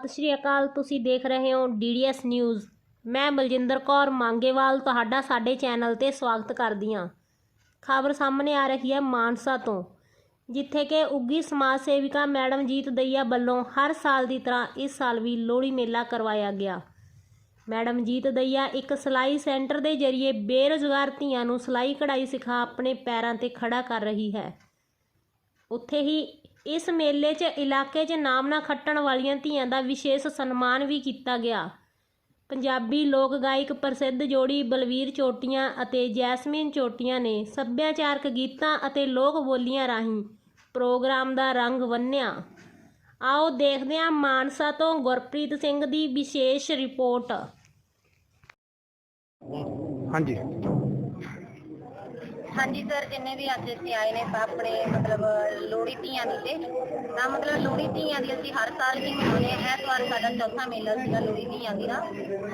ਸਤਿ ਸ਼੍ਰੀ ਅਕਾਲ, ਤੁਸੀਂ ਦੇਖ ਰਹੇ ਹੋ ਡੀਡੀਐਸ ਨਿਊਜ਼। ਮੈਂ ਬਲਜਿੰਦਰ ਕੌਰ ਮੰਗੇਵਾਲ ਤੁਹਾਡਾ ਸਾਡੇ ਚੈਨਲ ਤੇ ਸਵਾਗਤ ਕਰਦੀ ਹਾਂ। ਖਬਰ ਸਾਹਮਣੇ ਆ ਰਹੀ ਹੈ ਮਾਨਸਾ ਤੋਂ, ਜਿੱਥੇ ਕਿ ਉੱਗੀ ਸਮਾਜ ਸੇਵਿਕਾ ਮੈਡਮ ਜੀਤ ਦਈਆ ਵੱਲੋਂ ਹਰ ਸਾਲ ਦੀ ਤਰ੍ਹਾਂ ਇਸ ਸਾਲ ਵੀ ਲੋਹੜੀ ਮੇਲਾ ਕਰਵਾਇਆ ਗਿਆ। ਮੈਡਮ ਜੀਤ ਦਈਆ ਇੱਕ ਸਿਲਾਈ ਸੈਂਟਰ ਦੇ ਜ਼ਰੀਏ ਬੇਰੁਜ਼ਗਾਰ ਧੀਆਂ ਨੂੰ ਸਿਲਾਈ ਕਢਾਈ ਸਿਖਾ ਆਪਣੇ ਪੈਰਾਂ ਤੇ ਖੜਾ ਕਰ ਰਹੀ ਹੈ। ਉੱਥੇ ਹੀ ਇਸ ਮੇਲੇ 'ਚ, ਇਲਾਕੇ 'ਚ ਨਾਮ ਨਾ ਖੱਟਣ ਵਾਲੀਆਂ ਧੀਆਂ ਦਾ ਵਿਸ਼ੇਸ਼ ਸਨਮਾਨ ਵੀ ਕੀਤਾ ਗਿਆ। ਪੰਜਾਬੀ ਲੋਕ ਗਾਇਕ ਪ੍ਰਸਿੱਧ ਜੋੜੀ ਬਲਵੀਰ ਚੋਟੀਆਂ ਅਤੇ ਜੈਸਮੀਨ ਚੋਟੀਆਂ ਨੇ ਸੱਭਿਆਚਾਰਕ ਗੀਤਾਂ ਅਤੇ ਲੋਕ ਬੋਲੀਆਂ ਰਾਹੀਂ ਪ੍ਰੋਗਰਾਮ ਦਾ ਰੰਗ ਬੰਨ੍ਹਿਆ ਆਓ ਦੇਖਦੇ ਹਾਂ ਮਾਨਸਾ ਤੋਂ ਗੁਰਪ੍ਰੀਤ ਸਿੰਘ ਦੀ ਵਿਸ਼ੇਸ਼ ਰਿਪੋਰਟ। ਹਾਂਜੀ। ਹਾਂਜੀ ਸਰ, ਜਿੰਨੇ ਵੀ ਅੱਜ ਇੱਥੇ ਆਏ ਨੇ ਤਾਂ ਆਪਣੇ ਮਤਲਬ ਲੋਹੜੀ ਧੀਆਂ ਦੀ ਤੇ ਤਾਂ ਮਤਲਬ ਲੋਹੜੀ ਧੀਆਂ ਦੀ ਅਸੀਂ ਹਰ ਸਾਲ ਹੀ ਮਨਾਉਂਦੇ ਹਾਂ। ਇਸ ਵਾਰ ਸਾਡਾ ਚੌਥਾ ਮੇਲਾ ਸੀਗਾ ਲੋਹੜੀ ਧੀਆਂ ਦੀ ਦਾ।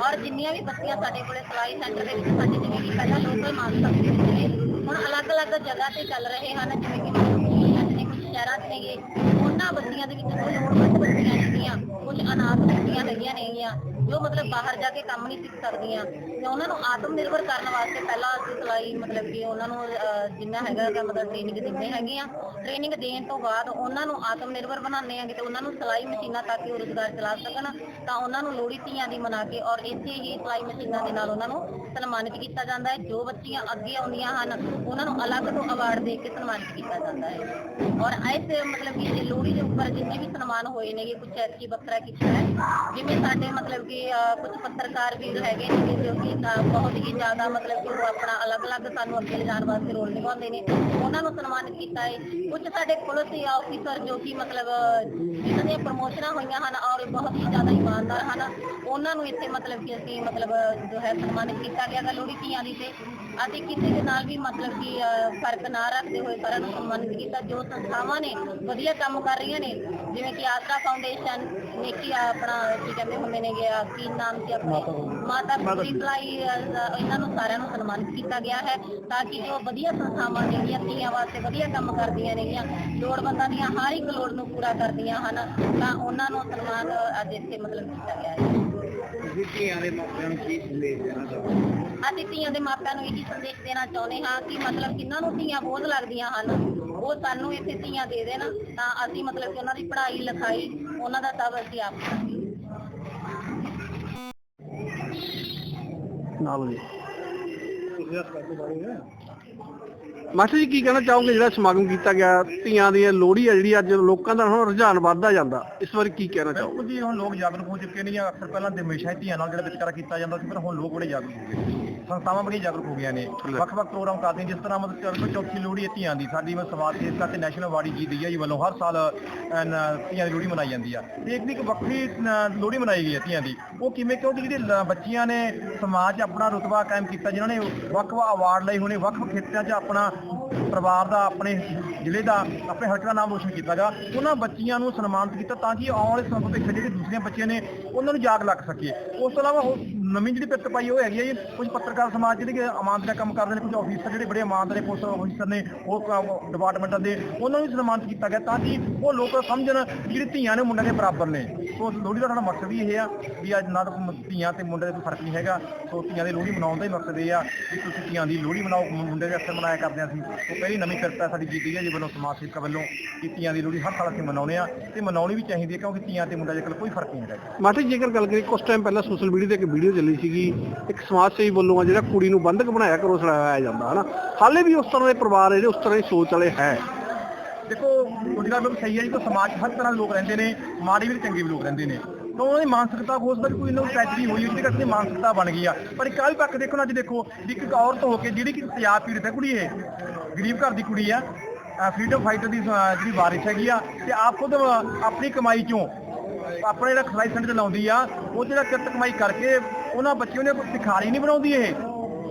ਔਰ ਜਿੰਨੀਆਂ ਵੀ ਬੱਤੀਆਂ ਸਾਡੇ ਕੋਲੇ ਸਿਲਾਈ ਸੈਂਟਰ ਦੇ ਵਿੱਚ ਸਾਡੇ ਜਿਵੇਂ ਕਿ ਪਹਿਲਾਂ ਲੋਕਲ ਮਾਨਸਾ ਦੇ ਨੇ ਹੁਣ ਅਲੱਗ-ਅਲੱਗ ਜਗ੍ਹਾ ਤੇ ਚੱਲ ਰਹੇ ਹਨ, ਜਿਵੇਂ ਕਿ ਨੇ ਕੁਝ ਸ਼ਹਿਰਾਂ 'ਚ ਨੇਗੇ। ਉਹਨਾਂ ਬੱਤੀਆਂ ਦੇ ਵਿੱਚ ਕੋਈ ਲੋੜਵੰਦ ਬੱਚੀਆਂ ਨੇਗੀਆਂ ਕੁਝ ਅਨਾਥ ਬੱਤੀਆਂ ਹੈਗੀਆਂ ਨੇਗੀਆਂ। ਜੋ ਮਤਲਬ ਬਾਹਰ ਜਾ ਕੇ ਕੰਮ ਨਹੀਂ ਸਿੱਖ ਸਕਦੀਆਂ ਤੇ ਉਹਨਾਂ ਨੂੰ ਆਤਮ ਨਿਰਭਰ ਕਰਨ ਵਾਸਤੇ ਪਹਿਲਾਂ ਅਸੀਂ ਸਿਲਾਈ ਮਤਲਬ ਕਿ ਉਹਨਾਂ ਨੂੰ ਅਹ, ਜਿੰਨਾ ਹੈਗਾ ਗਾ ਮਤਲਬ ਟ੍ਰੇਨਿੰਗ ਦਿੰਦੇ ਹੈਗੇ ਆ। ਟ੍ਰੇਨਿੰਗ ਦੇਣ ਤੋਂ ਬਾਅਦ ਉਹਨਾਂ ਨੂੰ ਆਤਮ ਨਿਰਭਰ ਬਣਾਉਂਦੇ ਆਂਗੇ ਤੇ ਉਹਨਾਂ ਨੂੰ ਸਿਲਾਈ ਮਸ਼ੀਨਾਂ ਤੱਕ ਉਹ ਰੁਜ਼ਗਾਰ ਚਲਾ ਸਕਣ ਤਾਂ ਉਹਨਾਂ ਨੂੰ ਲੋਹੜੀ ਧੀਆਂ ਦੀ ਮਨਾ ਕੇ ਔਰ ਇੱਥੇ ਹੀ ਸਿਲਾਈ ਮਸ਼ੀਨਾਂ ਦੇ ਨਾਲ ਉਹਨਾਂ ਨੂੰ ਸਨਮਾਨਿਤ ਕੀਤਾ ਜਾਂਦਾ ਹੈ। ਜੋ ਬੱਚੀਆਂ ਅੱਗੇ ਆਉਂਦੀਆਂ ਹਨ ਉਹਨਾਂ ਨੂੰ ਅਲੱਗ ਤੋਂ ਅਵਾਰਡ ਦੇ ਕੇ ਸਨਮਾਨਿਤ ਕੀਤਾ ਜਾਂਦਾ ਹੈ। ਔਰ ਇਸ ਮਤਲਬ ਕਿ ਲੋਹੜੀ ਦੇ ਉੱਪਰ ਜਿੰਨੇ ਵੀ ਸਨਮਾਨ ਹੋਏ ਨੇਗੇ ਕੁਛ ਐਤਕੀ ਵੱਖਰਾ ਕੀਤਾ ਹੈ। ਜਿਵੇਂ ਸਾਡੇ ਮਤਲਬ ਕਿ ਅਹ, ਕੁਝ ਪੱਤਰਕਾਰ ਵੀਰ ਹੈਗੇ ਨੇ ਜੋ ਕਿ ਅਹ, ਬਹੁਤ ਹੀ ਜ਼ਿਆਦਾ ਮਤਲਬ ਕਿ ਉਹ ਆਪਣਾ ਅਲੱਗ-ਅਲੱਗ ਸਾਨੂੰ ਅੱਗੇ ਲਿਜਾਣ ਵਾਸਤੇ ਰੋਲ ਨਿਭਾਉਂਦੇ ਨੇ। ਉਹਨਾਂ ਨੂੰ ਸਨਮਾਨਿਤ ਕੀਤਾ ਹੈ ਕੁਝ ਸਾਡੇ ਪੁਲਿਸ ਦੇ ਆਫੀਸਰ ਜੋ ਕਿ ਮਤਲਬ ਜਿਨ੍ਹਾਂ ਦੀਆਂ ਪ੍ਰਮੋਸ਼ਨਾਂ ਹੋਈਆਂ ਹਨ ਔਰ ਬਹੁਤ ਹੀ ਜ਼ਿਆਦਾ ਇਮਾਨਦਾਰ ਹਨ ਉਹਨਾਂ ਨੂੰ ਇੱਥੇ ਮਤਲਬ ਕਿ ਅਸੀਂ ਮਤਲਬ ਜੋ ਹੈ ਸਨਮਾਨਿਤ ਕੀਤਾ ਗਿਆ ਲੋਹੜੀ ਧੀਆਂ ਦੀ ਤੇ। ਅਸੀਂ ਕਿਸੇ ਦੇ ਨਾਲ ਵੀ ਮਤਲਬ ਕਿ ਅਹ, ਫ਼ਰਕ ਨਾ ਰੱਖਦੇ ਹੋਏ ਸਾਰਿਆਂ ਨੂੰ ਸਨਮਾਨਿਤ ਕੀਤਾ ਜੋ ਸੰਸਥਾਵਾਂ ਨੇ ਵਧੀਆ ਕੰਮ ਕਰ ਰਹੀਆਂ ਨੇ ਜਿਵੇਂ ਕਿ ਆਸਰਾ ਫਾਊਂਡੇਸ਼ਨ ਨੇਕੀ ਆ ਆਪਣਾ ਕੀ ਕਹਿੰਦੇ ਹੁੰਦੇ ਨੇ ਗਿਆ ਕੀ ਨਾਮ ਸੀ ਆਪਣੇ? ਮਾਤਾ ਗੁਜਰੀ ਭਲਾਈ ਅਹ, ਇਹਨਾਂ ਨੂੰ ਸਾਰਿਆਂ ਨੂੰ ਸਨਮਾਨਿਤ ਕੀਤਾ ਗਿਆ ਹੈ ਤਾਂ ਕਿ ਜੋ ਵਧੀਆ ਸੰਸਥਾਵਾਂ ਨੇਗੀਆਂ ਧੀਆਂ ਵਾਸਤੇ ਵਧੀਆ ਕੰਮ ਕਰਦੀਆਂ ਨੇਗੀਆਂ ਲੋੜਵੰਦਾਂ ਦੀਆਂ ਹਰ ਇੱਕ ਲੋੜ ਨੂੰ ਪੂਰਾ ਕਰਦੀਆਂ ਹਨ ਤਾਂ ਉਹਨਾਂ ਨੂੰ ਸਨਮਾਨ ਅੱਜ ਇੱਥੇ ਮਤਲਬ ਕੀਤਾ ਗਿਆ ਹੈ। ਧੀਆਂ ਦੇ ਮਾਪਿਆਂ ਨੂੰ ਕੀ ਸੰਦੇਸ਼ ਦੇਣਾ ਚਾਹੁੰਦੇ ਅਸੀਂ ਧੀਆਂ ਦੇ ਮਾਪਿਆਂ ਨੂੰ ਇਹ ਸੰਦੇਸ਼ ਦੇਣਾ ਚਾਹੁੰਦੇ ਹਾਂ ਕਿ ਮਤਲਬ ਜਿਨ੍ਹਾਂ ਨੂੰ ਧੀਆਂ ਬੋਝ ਲੱਗਦੀਆਂ ਹਨ ਉਹ ਸਾਨੂੰ ਇੱਥੇ ਧੀਆਂ ਦੇ ਦੇਣ ਤਾਂ ਅਸੀਂ ਮਤਲਬ ਕਿ ਉਹਨਾਂ ਦੀ ਪੜ੍ਹਾਈ ਲਿਖਾਈ ਉਹਨਾਂ ਦਾ ਸਭ ਅਸੀਂ ਆਪ ਕਰਾਂਗੇ ਨਾਲ ਜੀ। ਮਾਸਟਰ ਜੀ, ਕੀ ਕਹਿਣਾ ਚਾਹੋਗੇ? ਜਿਹੜਾ ਸਮਾਗਮ ਕੀਤਾ ਗਿਆ, ਧੀਆਂ ਦੀ ਲੋਹੜੀ ਆ ਜਿਹੜੀ ਅੱਜ ਲੋਕਾਂ ਦਾ ਹੁਣ ਰੁਝਾਨ ਵੱਧਦਾ ਜਾਂਦਾ। ਇਸ ਵਾਰ ਕੀ ਕਹਿਣਾ ਚਾਹੋਗੇ? ਜੀ, ਹੁਣ ਲੋਕ ਜਾਗਰੂਕ ਹੋ ਚੁੱਕੇ ਨੇ ਜਾਂ। ਅਕਸਰ ਪਹਿਲਾਂ ਹਮੇਸ਼ਾ ਹੀ ਧੀਆਂ ਨਾਲ ਜਿਹੜਾ ਵਿਤਕਰਾ ਕੀਤਾ ਜਾਂਦਾ ਸੀ ਪਰ ਹੁਣ ਲੋਕ ਬੜੇ ਜਾਗਰੂਕ ਹੋ ਗਏ। ਸੰਸਥਾਵਾਂ ਬੜੀਆਂ ਜਾਗਰੂਕ ਹੋ ਗਈਆਂ ਨੇ। ਵੱਖ-ਵੱਖ ਪ੍ਰੋਗਰਾਮ ਕਰਦੇ ਨੇ ਜਿਸ ਤਰ੍ਹਾਂ ਮਤਲਬ ਚੌਥੀ ਚੌਥੀ ਲੋਹੜੀ ਹੈ ਧੀਆਂ ਦੀ। ਸਾਡੀ ਮਤਲਬ ਸਮਾਜ ਸੇਵਕਾ ਤੇ ਨੈਸ਼ਨਲ ਅਵਾਰਡੀ ਜੀ ਦਈਆ ਜੀ ਵੱਲੋਂ ਹਰ ਸਾਲ ਧੀਆਂ ਦੀ ਲੋਹੜੀ ਮਨਾਈ ਜਾਂਦੀ ਆ। ਤੇ ਇੱਕ ਇੱਕ ਵੱਖਰੀ ਲੋਹੜੀ ਮਨਾਈ ਗਈ ਹੈ ਧੀਆਂ ਦੀ। ਉਹ ਕਿਵੇਂ ਕਿਉਂਕਿ ਜਿਹੜੀ ਬੱਚੀਆਂ ਨੇ ਸਮਾਜ 'ਚ ਆਪਣਾ ਰੁਤਬਾ ਕਾਇਮ ਕੀਤਾ ਜਿਨ੍ਹਾਂ ਨੇ ਵੱਖ-ਵੱਖ ਅਵਾਰਡ ਲਏ ਹੋਣੇ ਵੱਖ-ਵੱਖ ਖੇਤਰਾਂ 'ਚ ਆਪਣਾ ਪਰਿਵਾਰ ਦਾ ਆਪਣੇ ਜ਼ਿਲ੍ਹੇ ਦਾ ਆਪਣੇ ਹਲਕੇ ਦਾ ਨਾਮ ਰੋਸ਼ਨ ਕੀਤਾ ਗਾ ਉਹਨਾਂ ਬੱਚੀਆਂ ਨੂੰ ਸਨਮਾਨਿਤ ਕੀਤਾ ਤਾਂ ਕਿ ਆਉਣ ਵਾਲੇ ਸਮੇਂ ਵਿੱਚ ਜਿਹੜੇ ਦੂਸਰੀਆਂ ਬੱਚੀਆਂ ਨੇ ਉਹਨਾਂ ਨੂੰ ਜਾਗ ਲੱਗ ਸਕੇ। ਉਸ ਤੋਂ ਇਲਾਵਾ ਨਵੀਂ ਜਿਹੜੀ ਪਿੱਤ ਪਾਈ ਉਹ ਹੈਗੀ ਹੈ ਜੀ ਕੁਝ ਪੱਤਰਕਾਰ ਸਮਾਜ ਜਿਹੜੇ ਇਮਾਨਦਾਰ ਕੰਮ ਕਰਦੇ ਨੇ, ਕੁਝ ਆਫੀਸਰ ਜਿਹੜੇ ਬੜੇ ਇਮਾਨਦਾਰੀ ਪੁਲਿਸ ਆਫੀਸਰ ਨੇ, ਉਹ ਡਿਪਾਰਟਮੈਂਟਾਂ ਦੇ, ਉਹਨਾਂ ਨੂੰ ਵੀ ਸਨਮਾਨਿਤ ਕੀਤਾ ਗਿਆ ਤਾਂ ਕਿ ਉਹ ਲੋਕ ਸਮਝਣ ਕਿ ਜਿਹੜੀ ਧੀਆਂ ਨੇ ਮੁੰਡਿਆਂ ਦੇ ਬਰਾਬਰ ਨੇ। ਸੋ ਲੋਹੜੀ ਦਾ ਸਾਡਾ ਮਕਸਦ ਵੀ ਇਹ ਆ ਵੀ ਅੱਜ ਨਾ ਧੀਆਂ ਤੇ ਮੁੰਡੇ ਦਾ ਕੋਈ ਫ਼ਰਕ ਨਹੀਂ ਹੈਗਾ। ਸੋ ਧੀਆਂ ਦੀ ਲੋਹੜੀ ਮਨਾਉਣ ਦਾ ਹੀ ਮਕਸਦ ਇਹ ਆ ਕਿ ਤੁਸੀਂ ਧੀਆਂ ਦੀ ਲੋਹੜੀ ਮਨਾਓ, ਮੁੰ- ਮੁੰਡੇ ਦੇ ਅਕਸਰ ਮਨਾਇਆ ਕਰਦੇ ਹਾਂ ਅਸੀਂ। ਉਹ ਪਹਿਲੀ ਨਵੀਂ ਕਿਰਤਾ ਸਾਡੀ ਜੀਤੀ ਹੈ ਜੀ ਵੱਲੋਂ ਸਮਾਜ ਸੇਵਕਾਂ ਵੱਲੋਂ ਕਿ ਧੀਆਂ ਦੀ ਲੋਹੜੀ ਹਰ ਸਾਲ ਅਸੀਂ ਮਨਾਉਂਦੇ ਆ ਤੇ ਮਨਾਉਣੀ ਵੀ ਚਾਹੀਦੀ ਹੈ ਕਿਉਂਕਿ ਧੀਆਂ ਤੇ ਮੁੰਡਾ ਦੇ ਕੋਲ ਕੋਈ ਫ਼ਰਕ ਨਹੀਂ ਹੈਗਾ। ਮਾਸਟਰ ਜੀ, ਜੇਕਰ ਗੱਲ ਕਰੀਏ ਕੁਝ ਟਾਈਮ ਪਹਿਲਾਂ ਸੋਸ਼ਲ ਮੀਡੀਆ ਤੇ ਇੱਕ ਵੀਡੀਓ ਚੱਲੀ ਸੀਗੀ। ਇੱਕ ਸਮਾਜ ਸੇਵੀ ਵੱਲੋਂ ਜਿਹੜਾ ਕੁੜੀ ਨੂੰ ਬੰਧਕ ਬਣਾਇਆ ਕਰੋ, ਸੜਾਇਆ ਜਾਂਦਾ, ਹਨਾ? ਹਾਲੇ ਵੀ ਉਸ ਤਰ੍ਹਾਂ ਦੇ ਪਰਿਵਾਰ ਜਿਹੜੇ ਉਸ ਤਰ੍ਹਾਂ ਦੀ ਸੋਚ ਵਾਲੇ ਹੈ। ਦੇਖੋ ਤੁਹਾਡੀ ਗੱਲ ਬਿਲਕੁਲ ਸਹੀ ਹੈ ਜੀ ਕਿ ਸਮਾਜ ਹਰ ਤਰ੍ਹਾਂ ਦੇ ਲੋਕ ਰਹਿੰਦੇ ਨੇ, ਮਾੜੇ ਵੀ ਚੰਗੇ ਵੀ ਲੋਕ ਰਹਿੰਦੇ ਨੇ। ਤਾਂ ਉਹਨਾਂ ਦੀ ਮਾਨਸਿਕਤਾ ਹੋ ਸਕਦਾ ਕੋਈ ਇਹਨਾਂ ਟ੍ਰੈਜਡੀ ਹੋਈ ਜਿਹਦੇ ਕਰਕੇ ਮਾਨਸਿਕਤਾ ਬਣ ਗਈ ਆ। ਪਰ ਇੱਕ ਆਹ ਵੀ ਪੱਖ ਦੇਖੋ ਨਾ, ਅੱਜ ਦੇਖੋ, ਇੱਕ ਔਰਤ ਹੋ ਕੇ ਜਿਹੜੀ ਕਿ ਪੰਜਾਬ ਪੀੜਤ ਹੈ ਕੁੜੀ ਇਹ, ਗਰੀਬ ਘਰ ਦੀ ਕੁੜੀ ਆ ਫਰੀडम ਫਾਈਟਰ ਦੀ ਜਿਹੜੀ ਵਾਰਿਸ ਹੈਗੀ ਆ, ਤੇ ਆਪ ਖੁਦ ਆਪਣੀ ਕਮਾਈ ਚੋਂ ਆਪਣੇ ਜਿਹੜਾ ਖਲਾਈ ਸੈਂਟਰ ਚਲਾਉਂਦੀ ਆ, ਉਹ ਜਿਹੜਾ ਕਿਰਤ ਕਮਾਈ ਕਰਕੇ ਉਹਨਾਂ ਬੱਚਿਆਂ ਨੇ ਕੋਈ ਭਿਖਾਰੀ ਨਹੀਂ ਬਣਾਉਂਦੀ ਇਹ।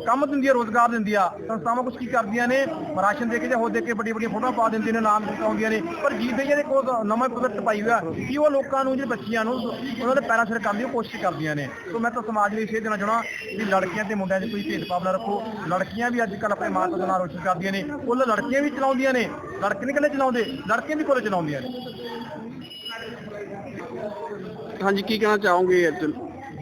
ਕੰਮ ਦਿੰਦੀ ਹੈ ਰੋਜ਼ਗਾਰ ਦਿੰਦੀ ਆ। ਸੰਸਥਾਵਾਂ ਕੁਝ ਕੀ ਕਰਦੀਆਂ ਨੇ? ਰਾਸ਼ਨ ਦੇ ਕੇ ਜਾਂ ਹੋਰ ਦੇ ਕੇ ਵੱਡੀਆਂ ਵੱਡੀਆਂ ਫੋਟੋਆਂ ਪਾ ਦਿੰਦੀਆਂ ਨੇ, ਨਾਮ ਚੁਕਾਉਂਦੀਆਂ ਨੇ। ਪਰ ਜੀਤ ਦੇ ਜਿਹੜੇ ਕੋਲ ਨਵਾਂ ਪ੍ਰੋਜੈਕਟ ਪਾਈ ਹੋਇਆ, ਕਿ ਉਹ ਲੋਕਾਂ ਨੂੰ, ਜਿਹੜੇ ਬੱਚੀਆਂ ਨੂੰ, ਉਹਨਾਂ ਦੇ ਪੈਰਾਂ ਸਿਰ ਕਰਨ ਦੀ ਕੋਸ਼ਿਸ਼ ਕਰਦੀਆਂ ਨੇ। ਸੋ ਮੈਂ ਤਾਂ ਸਮਾਜ ਲਈ ਇਹ ਦੇਣਾ ਚਾਹਣਾ ਵੀ ਲੜਕੀਆਂ ਤੇ ਮੁੰਡਿਆਂ 'ਚ ਕੋਈ ਭੇਦਭਾਵ ਨਾ ਰੱਖੋ। ਲੜਕੀਆਂ ਵੀ ਅੱਜ ਕੱਲ ਆਪਣੇ ਮਾਂ ਪਿਓ ਦਾ ਨਾਮ ਰੋਸ਼ਨ ਕਰਦੀਆਂ ਨੇ। ਕੁੱਲ ਲੜਕੀਆਂ ਵੀ ਚਲਾਉਂਦੀਆਂ ਨੇ। ਲੜਕੇ ਨਹੀਂ ਇਕੱਲੇ ਚਲਾਉਂਦੇ, ਲੜਕੀਆਂ ਵੀ ਕੋਲੇ ਚਲਾਉਂਦੀਆਂ ਨੇ। ਹਾਂਜੀ, ਕੀ ਕਹਿਣਾ ਚਾਹੋਗੇ ਅੱਜ?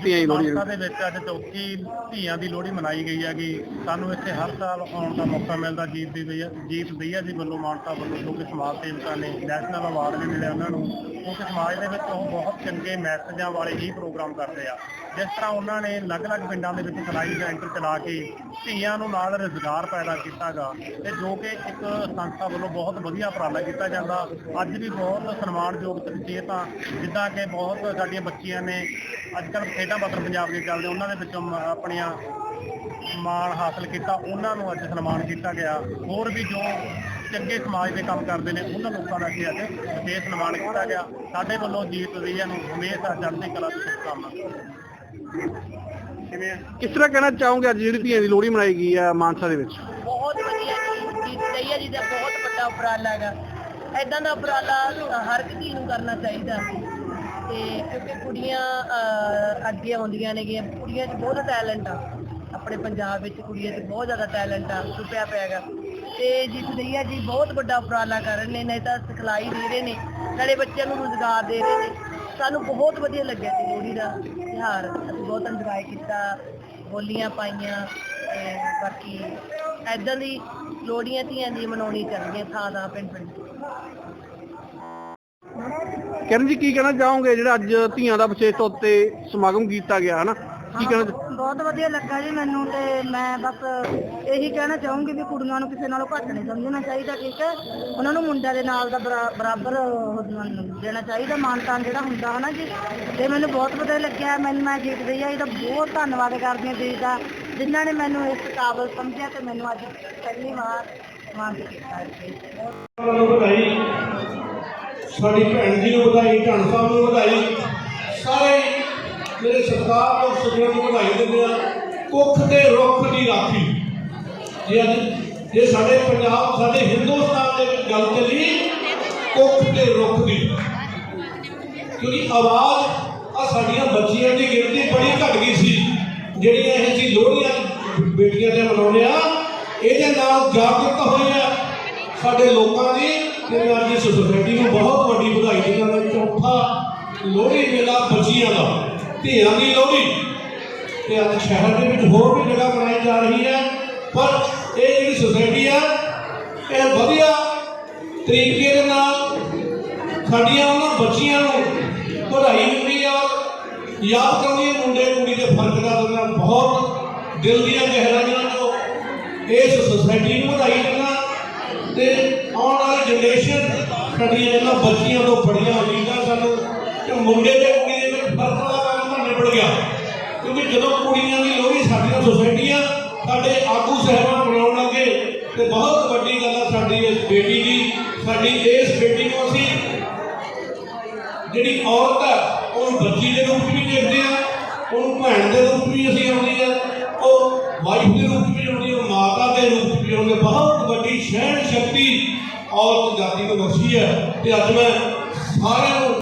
ਧੀਆਂ ਦੀ ਲੋਹੜੀ ਮਾਨਸਾ ਦੇ ਵਿੱਚ ਅੱਜ ਚੌਥੀ ਧੀਆਂ ਦੀ ਲੋਹੜੀ ਮਨਾਈ ਗਈ ਹੈਗੀ ਸਾਨੂੰ ਇੱਥੇ ਹਰ ਸਾਲ ਆਉਣ ਦਾ ਮੌਕਾ ਮਿਲਦਾ ਜੀਤ ਦੀ ਦਈਆ ਜੀਤ ਦਈਆ ਜੀ ਵੱਲੋਂ ਮਾਨਸਾ ਵੱਲੋਂ ਜੋ ਕਿ ਸਮਾਜ ਸੇਵਕਾਂ ਨੇ ਨੈਸ਼ਨਲ ਅਵਾਰਡ ਵੀ ਮਿਲੇ ਉਹਨਾਂ ਨੂੰ ਕਿਉਂਕਿ ਸਮਾਜ ਦੇ ਵਿੱਚ ਉਹ ਬਹੁਤ ਚੰਗੇ ਮੈਸੇਜਾਂ ਵਾਲੇ ਹੀ ਪ੍ਰੋਗਰਾਮ ਕਰਦੇ ਆ। ਜਿਸ ਤਰ੍ਹਾਂ ਉਹਨਾਂ ਨੇ ਅਲੱਗ-ਅਲੱਗ ਪਿੰਡਾਂ ਦੇ ਵਿੱਚ ਸਿਲਾਈ ਸੈਂਟਰ ਚਲਾ ਕੇ ਧੀਆਂ ਨੂੰ ਨਾਲ ਰੁਜ਼ਗਾਰ ਪੈਦਾ ਕੀਤਾਗਾ ਤੇ ਜੋ ਕਿ ਇੱਕ ਸੰਸਥਾ ਵੱਲੋਂ ਬਹੁਤ ਵਧੀਆ ਉਪਰਾਲਾ ਕੀਤਾ ਜਾਂਦਾ। ਅੱਜ ਵੀ ਬਹੁਤ ਸਨਮਾਨਯੋਗ ਸ਼ਖਸੀਅਤਾਂ ਜਿੱਦਾਂ ਕਿ ਬਹੁਤ ਸਾਡੀਆਂ ਬੱਚੀਆਂ ਨੇ ਅੱਜ ਕੱਲ੍ਹ ਖੇਡਾਂ ਪੱਤਰ ਪੰਜਾਬ ਦੇ ਚੱਲਦੇ ਉਹਨਾਂ ਦੇ ਵਿੱਚੋਂ ਮ- ਆਪਣੀਆਂ ਮਾਣ ਹਾਸਲ ਕੀਤਾ ਉਹਨਾਂ ਨੂੰ ਅੱਜ ਸਨਮਾਨ ਕੀਤਾ ਗਿਆ। ਹੋਰ ਵੀ ਜੋ ਚੰਗੇ ਸਮਾਜ ਦੇ ਕੰਮ ਕਰਦੇ ਨੇ ਉਹਨਾਂ ਲੋਕਾਂ ਦਾ ਵੀ ਅੱਜ ਵਿਸ਼ੇਸ਼ ਸਨਮਾਨ ਕੀਤਾ ਗਿਆ। ਸਾਡੇ ਵੱਲੋਂ ਜੀਤ ਰਈਆ ਨੂੰ ਹਮੇਸ਼ਾ ਚੜ੍ਹਦੀ ਕਲਾ ਦੀ ਸ਼ੁਭਕਾਮਨਾ। ਕਿਵੇਂ? ਕਿਸ ਤਰ੍ਹਾਂ ਕਹਿਣਾ ਚਾਹੋਗੇ ਅੱਜ ਜਿਹੜੀ ਧੀਆਂ ਦੀ ਲੋਹੜੀ ਮਨਾਈ ਗਈ ਆ ਮਾਨਸਾ ਦੇ ਵਿੱਚ? ਬਹੁਤ ਵਧੀਆ ਜੀ ਦਈਆ ਜੀ ਦਾ ਬਹੁਤ ਵੱਡਾ ਉਪਰਾਲਾ ਹੈਗਾ। ਐਦਾਂ ਦਾ ਉਪਰਾਲਾ ਹਰ ਇੱਕ ਧੀ ਨੂੰ ਕਰਨਾ ਚਾਹੀਦਾ। ਤੇ ਕਿਉਂਕਿ ਕੁੜੀਆਂ ਅਹ, ਅੱਗੇ ਆਉਂਦੀਆਂ ਨੇਗੀਆਂ। ਕੁੜੀਆਂ 'ਚ ਬਹੁਤ ਟੈਲੈਂਟ ਆ। ਆਪਣੇ ਪੰਜਾਬ ਵਿੱਚ ਕੁੜੀਆਂ 'ਚ ਬਹੁਤ ਜ਼ਿਆਦਾ ਟੈਲੈਂਟ ਆ ਛੁਪਿਆ ਪਿਆ ਹੈਗਾ। ਤੇ ਜੀਤ ਦਈਆ ਜੀ ਬਹੁਤ ਵੱਡਾ ਉਪਰਾਲਾ ਕਰ ਰਹੇ ਨੇ ਨਹੀਂ ਤਾਂ ਸਿਖਲਾਈ ਦੇ ਰਹੇ ਨੇ ਨਾਲੇ ਬੱਚਿਆਂ ਨੂੰ ਰੁਜ਼ਗਾਰ ਦੇ ਰਹੇ ਨੇ। ਸਾਨੂੰ ਬਹੁਤ ਵਧੀਆ ਲੱਗਿਆ ਸੀ ਲੋਹੜੀ ਦਾ ਤਿਉਹਾਰ। ਅਸੀਂ ਬਹੁਤ ਇੰਜੋਏ ਕੀਤਾ ਬੋਲੀਆਂ ਪਾਈਆਂ ਤੇ ਬਾਕੀ ਐਦਾਂ ਦੀ ਲੋਹੜੀਆਂ ਧੀਆਂ ਦੀ ਮਨਾਉਣੀ ਚਾਹੀਦੀਆਂ ਥਾਂ ਥਾਂ ਪਿੰਡ ਪਿੰਡ ਕਿਰਨ ਜੀ ਕੀ ਕਹਿਣਾ ਚਾਹੋਗੇ? ਜਿਹੜਾ ਅੱਜ ਧੀਆਂ ਦਾ ਵਿਸ਼ੇਸ਼ ਤੌਰ ਤੇ ਸਮਾਗਮ ਕੀਤਾ ਗਿਆ ਹਨਾ? ਕੀ ਕਹਿਣਾ ਬਹੁਤ ਵਧੀਆ ਲੱਗਾ ਜੀ ਮੈਨੂੰ ਤੇ ਮੈਂ ਬਸ ਇਹੀ ਕਹਿਣਾ ਚਾਹੂੰਗੀ ਵੀ ਕੁੜੀਆਂ ਨੂੰ ਕਿਸੇ ਨਾਲੋਂ ਘੱਟ ਨਹੀਂ ਸਮਝਣਾ ਚਾਹੀਦਾ ਠੀਕ ਹੈ? ਉਹਨਾਂ ਨੂੰ ਮੁੰਡਿਆਂ ਦੇ ਨਾਲ ਦਾ ਬਰਾ- ਬਰਾਬਰ ਉਹ ਦੇਣਾ ਚਾਹੀਦਾ ਮਾਨਤਾਨ ਜਿਹੜਾ ਹੁੰਦਾ ਹਨਾ ਜੀ? ਤੇ ਮੈਨੂੰ ਬਹੁਤ ਵਧੀਆ ਲੱਗਿਆ ਮੈਨੂੰ ਮੈਂ ਜੀਤ ਰਹੀ ਆ ਇਹਦਾ ਬਹੁਤ ਧੰਨਵਾਦ ਕਰਦੀ ਹਾਂ ਜੀ ਦਾ ਜਿਨ੍ਹਾਂ ਨੇ ਮੈਨੂੰ ਇਸ ਕਾਬਲ ਸਮਝਿਆ ਤੇ ਮੈਨੂੰ ਅੱਜ ਪਹਿਲੀ ਵਾਰ ਸਨਮਾਨਿਤ ਕੀਤਾ। ਵਧਾਈ ਸਾਡੀ ਭੈਣ ਜੀ ਨੂੰ ਵਧਾਈ ਢਣ ਸਾਹਿਬ ਨੂੰ ਵਧਾਈ। ਸਾਰੇ ਜਿਹੜੇ ਸਰਕਾਰ ਸਤਿਕਾਰਯੋਗ ਸੱਜਣਾਂ ਨੂੰ ਵਧਾਈ ਦਿੰਦੇ ਆ। ਕੁੱਖ ਤੇ ਰੁੱਖ ਦੀ ਰਾਖੀ। ਜੇ ਅੱਜ ਜੇ ਸਾਡੇ ਪੰਜਾਬ, ਸਾਡੇ ਹਿੰਦੁਸਤਾਨ ਦੇ ਵਿੱਚ ਗੱਲ ਚੱਲੀ ਕੁੱਖ ਤੇ ਰੁੱਖ ਦੀ। ਕਿਉਂਕਿ ਆਵਾਜ਼ ਆ ਸਾਡੀਆਂ ਬੱਚੀਆਂ ਦੀ ਗਿਣਤੀ ਬੜੀ ਘਟ ਗਈ ਸੀ। ਜਿਹੜੀਆਂ ਇਹ ਸੀ ਲੋਹੜੀਆਂ ਬੇਟੀਆਂ ਦੇ ਮਨਾਉਂਦੇ ਆ, ਇਹਦੇ ਨਾਲ ਜਾਗਰੂਕ ਹੋਈ ਆ। ਸਾਡੇ ਲੋਕਾਂ ਦੀ ਤੇ ਮੈਂ ਅੱਜ ਇਸ ਸੁਸਾਇਟੀ ਨੂੰ ਬਹੁਤ ਵੱਡੀ ਵਧਾਈ ਦਿੰਦਾ ਮੈਂ ਚੌਥਾ ਲੋਹੜੀ ਮੇਲਾ ਬੱਚੀਆਂ ਦਾ, ਧੀਆਂ ਦੀ ਲੋਹੜੀ। ਤੇ ਅੱਜ ਸ਼ਹਿਰ ਦੇ ਵਿੱਚ ਹੋਰ ਵੀ ਜਗ੍ਹਾ ਬਣਾਈ ਜਾ ਰਹੀ ਹੈ। ਪਰ ਇਹ ਜਿਹੜੀ ਸੁਸਾਇਟੀ ਆ, ਇਹ ਵਧੀਆ ਤਰੀਕੇ ਦੇ ਨਾਲ ਸਾਡੀਆਂ ਉਹਨਾਂ ਬੱਚੀਆਂ ਨੂੰ ਵਧਾਈ ਹੁੰਦੀ ਆ। ਯਾਦ ਕਰਦੀ ਹੈ, ਮੁੰਡੇ ਕੁੜੀ ਦੇ ਫ਼ਰਕ ਦਾ ਦਿੰਦਾ ਬਹੁਤ ਦਿਲ ਦੀਆਂ ਗਹਿਰਾਈਆਂ ਤੋਂ ਇਸ ਸੁਸਾਇਟੀ ਨੂੰ ਵਧਾਈ ਦਿੰਦਾ ਤੇ ਆਉਣ ਵਾਲੀ ਜਨਰੇਸ਼ਨ ਸਾਡੀਆਂ ਇਹਨਾਂ ਬੱਚੀਆਂ ਤੋਂ ਬੜੀਆਂ ਉਮੀਦਾਂ ਸਾਨੂੰ ਕਿ ਮੁੰਡੇ ਤੇ ਕੁੜੀ ਦੇ ਵਿੱਚ ਫ਼ਰਕ ਦਾ ਕੰਮ ਤਾਂ ਨਿਬੜ ਗਿਆ। ਕਿਉਂਕਿ ਜਦੋਂ ਕੁੜੀਆਂ ਦੀ ਲੋਹੜੀ ਸਾਡੀਆਂ ਸੁਸਾਇਟੀਆਂ ਸਾਡੇ ਆਗੂ ਸਹਿਬਾਨ ਬਣਾਉਣ ਲੱਗੇ, ਤੇ ਬਹੁਤ ਵੱਡੀ ਗੱਲ ਆ ਸਾਡੀ ਇਸ ਬੇਟੀ ਦੀ। ਸਾਡੀ ਇਸ ਬੇਟੀ ਨੂੰ ਅਸੀਂ ਜਿਹੜੀ ਔਰਤ ਹੈ ਉਹਨੂੰ ਬੱਚੀ ਦੇ ਰੂਪ 'ਚ ਵੀ ਦੇਖਦੇ ਆ, ਉਹਨੂੰ ਭੈਣ ਦੇ ਰੂਪ 'ਚ ਵੀ ਅਸੀਂ ਆਉਂਦੀ ਆ, ਉਹ ਵਾਈਫ ਦੇ ਰੂਪ 'ਚ ਆਉਂਦੀ ਆ ਮਾਤਾ ਦੇ ਰੂਪ 'ਚ ਵੀ ਆਉਂਦੀ ਬਹੁਤ ਸਹਿਣ ਸ਼ਕਤੀ ਔਰਤ ਜਾਤੀ ਨੂੰ ਬਖਸ਼ੀ ਹੈ ਤੇ ਅੱਜ ਮੈਂ ਸਾਰਿਆਂ ਨੂੰ